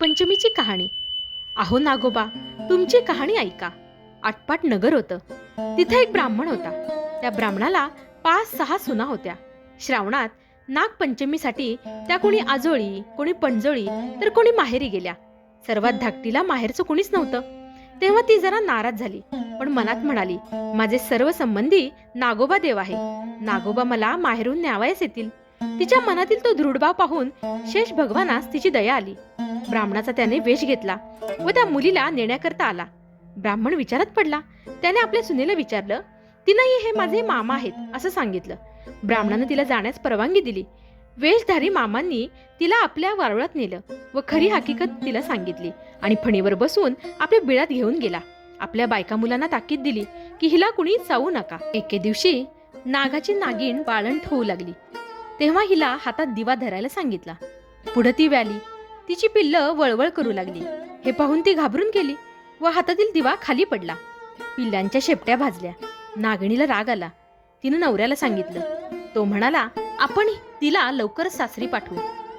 नागपंचमीची कहाणी. अहो नागोबा तुमची कहाणी ऐका. आटपाट नगर होतं. तिथे एक ब्राह्मण होता. त्या ब्राह्मणाला पाच सहा सुना होत्या. श्रावणात नागपंचमीसाठी त्या कोणी आजोळी कोणी पणजोळी तर कोणी माहेरी गेल्या. सर्वात धाकटीला माहेरचं कोणीच नव्हतं. तेव्हा ती जरा नाराज झाली. पण मनात म्हणाली माझे सर्व संबंधी नागोबा देव आहे. नागोबा मला माहेरून न्यावयास येतील. तिच्या मनातील तो दृढभाव पाहून शेष भगवानास तिची दया आली. ब्राह्मणाचा त्याने वेश घेतला व त्या मुलीला नेण्याकरता आला. ब्राह्मण विचारात पडला. त्याने आपल्या सुनेला विचारलं तिनंही हे माझे मामा आहेत असं सांगितलं. ब्राह्मणानं तिला जाण्यास परवानगी दिली. वेशधारी मामांनी तिला आपल्या वारुळात नेलं व खरी हकीकत तिला सांगितली आणि फणीवर बसून आपल्या बिळात घेऊन गेला. आपल्या बायका मुलांना ताकीद दिली की हिला कुणी चावू नका. एके दिवशी नागाची नागिण बाळंट होऊ लागली. तेव्हा हिला हातात दिवा धरायला सांगितला. पुढे ती व्याली. तिची पिल्लं वळवळ करू लागली. हे पाहून ती घाबरून गेली व हातातील दिवा खाली पडला. पिल्लांच्या शेपट्या भाजल्या. नागणीला राग आला. तिनं नवऱ्याला सांगितलं. तो म्हणाला आपण तिला लवकरच सासरी पाठवू.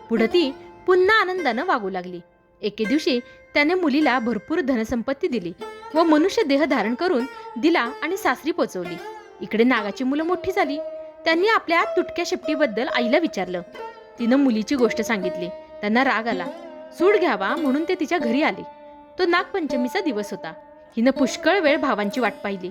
पुढं ती पुन्हा आनंदानं वागू लागली. एके दिवशी त्याने मुलीला भरपूर धनसंपत्ती दिली व मनुष्य देह धारण करून दिला आणि सासरी पोचवली. इकडे नागाची मुलं मोठी झाली. त्यांनी आपल्या तुटक्या शेपटीबद्दल आईला विचारलं. तिनं मुलीची गोष्ट सांगितली. त्यांना राग आला. सूड घ्यावा म्हणून ते तिच्या घरी आले. तो नागपंचमीचा दिवस होता. हिनं पुष्कळ वेळ भावांची वाट पाहिली.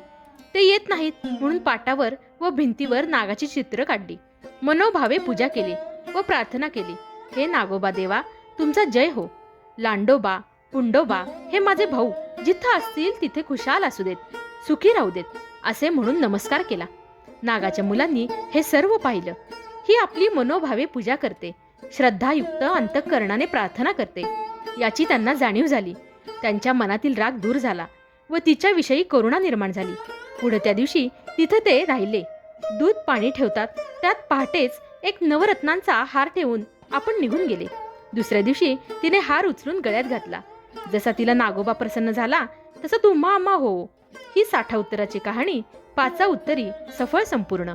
ते येत नाहीत म्हणून पाटावर व भिंतीवर नागाची चित्र काढली. मनोभावे पूजा केली व प्रार्थना केली. हे नागोबा देवा तुमचा जय हो. लांडोबा पुंडोबा हे माझे भाऊ. जिथं असतील तिथे खुशाल असू देत. सुखी राहू देत. असे म्हणून नमस्कार केला. नागाच्या मुलांनी हे सर्व पाहिलं. ही आपली मनोभावे पूजा करते. श्रद्धायुक्त अंतःकरणाने प्रार्थना करते. याची त्यांना जाणीव झाली. त्यांच्या मनातील राग दूर झाला व तिच्याविषयी करुणा निर्माण झाली. पुढे त्या दिवशी तिथं ते राहिले. दूध पाणी ठेवतात. त्यात पहाटेच एक नवरत्नांचा हार ठेवून आपण निघून गेले. दुसऱ्या दिवशी तिने हार उचलून गळ्यात घातला. जसा तिला नागोबा प्रसन्न झाला तसा तुम्हा आम्हा हो. ही साठा उत्तराची कहाणी पाचा उत्तरी सफळ संपूर्ण.